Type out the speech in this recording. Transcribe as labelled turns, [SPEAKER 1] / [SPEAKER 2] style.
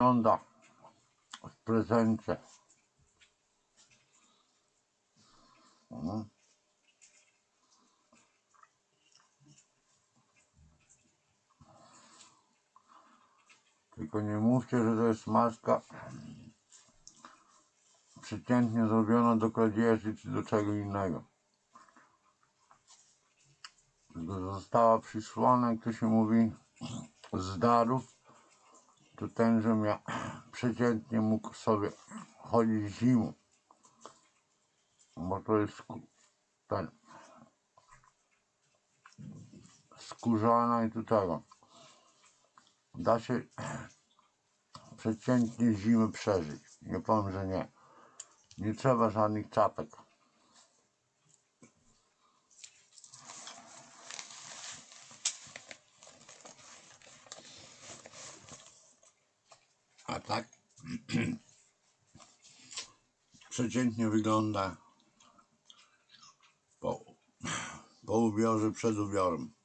[SPEAKER 1] wygląda w prezencie. Mhm. Tylko nie mówcie, że to jest maska przeciętnie zrobiona do kradzieży czy do czego innego. Tylko została przysłana, jak to się mówi, z darów, to ten, żebym ja przeciętnie mógł sobie chodzić zimą. Bo to jest ten skórzana i tu tego. Da się przeciętnie zimę przeżyć. Nie powiem, że nie. Nie trzeba żadnych czapek. A tak przeciętnie wygląda po, po ubiorze przed ubiorem.